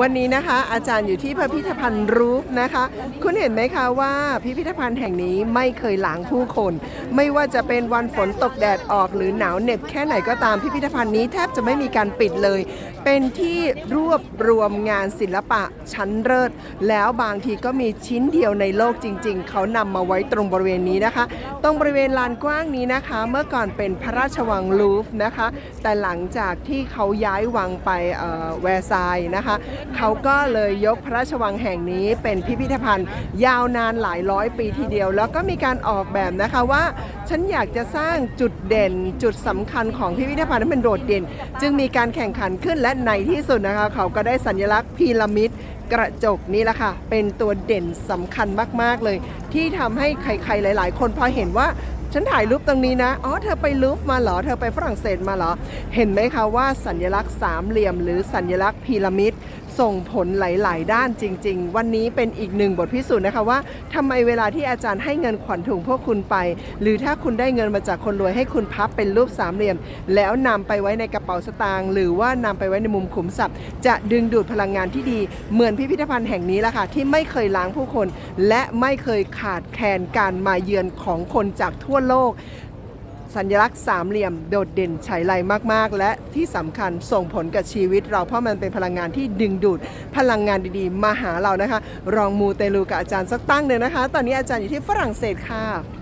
วันนี้นะคะอาจารย์อยู่ที่พิพิธภัณฑ์รูฟนะคะ คุณเห็นไหมคะว่าพิพิธภัณฑ์แห่งนี้ไม่เคยล้างผู้คน ไม่ว่าจะเป็นวันฝนตกแดดออกหรือหนาวเหน็บแค่ไหนก็ตามพิพิธภัณฑ์นี้แทบจะไม่มีการปิดเลย เป็นที่รวบรวมงานศิลปะชั้นเลิศแล้วบางทีก็มีชิ้นเดียวในโลกจริง ๆ เขานำมาไว้ตรงบริเวณนี้นะคะ ตรงบริเวณลานกว้างนี้นะคะ เมื่อก่อนเป็นพระราชวังลูฟนะคะ แต่หลังจากที่เขาย้ายวังไปแวร์ซายน์นะคะเขาก็เลยยกพระราชวังแห่งนี้เป็นพิพิธภัณฑ์ ยาวนานหลายร้อยปีทีเดียว แล้วก็มีการออกแบบนะคะว่า ฉันอยากจะสร้างจุดเด่นจุดสำคัญของพิพิธภัณฑ์ให้มันโดดเด่น จึงมีการแข่งขันขึ้นและในที่สุดนะคะ เขาก็ได้สัญลักษณ์พีระมิดกระจกนี่แหละค่ะ เป็นตัวเด่นสำคัญมาก ๆ เลย ที่ทำให้ใคร ๆ หลาย ๆ คนพอเห็นว่าฉันถ่ายรูปตรงนี้นะ อ๋อ เธอไปลูฟมาเหรอ เธอไปฝรั่งเศสมาเหรอ เห็นไหมคะว่าสัญลักษณ์สามเหลี่ยมหรือสัญลักษณ์พีระมิด ส่งผลหลาย ๆ ด้านจริง ๆ วันนี้เป็นอีกหนึ่งบทพิสูจน์นะคะว่าทำไมเวลาที่อาจารย์ให้เงินขวัญถุงพวกคุณไป หรือถ้าคุณได้เงินมาจากคนรวยให้คุณพับเป็นรูปสามเหลี่ยม แล้วนำไปไว้ในกระเป๋าสตางค์หรือว่านำไปไว้ในมุมขุมทรัพย์ จะดึงดูดพลังงานที่ดี เหมือนพิพิธภัณฑ์แห่งนี้ละค่ะที่ไม่เคยล้างผู้คน และไม่เคยขาดแคลนการมาเยือนของคนจากทั่วโลก สัญลักษณ์สามเหลี่ยมโดดเด่นฉายไลมาก ๆ และที่สำคัญส่งผลกับชีวิต เราเพราะมันเป็นพลังงานที่ดึงดูดพลังงานดีๆ มาหาเรานะคะ รองมูเตลูกับอาจารย์สักตั้งหนึ่งนะคะ ตอนนี้อาจารย์อยู่ที่ฝรั่งเศสค่ะ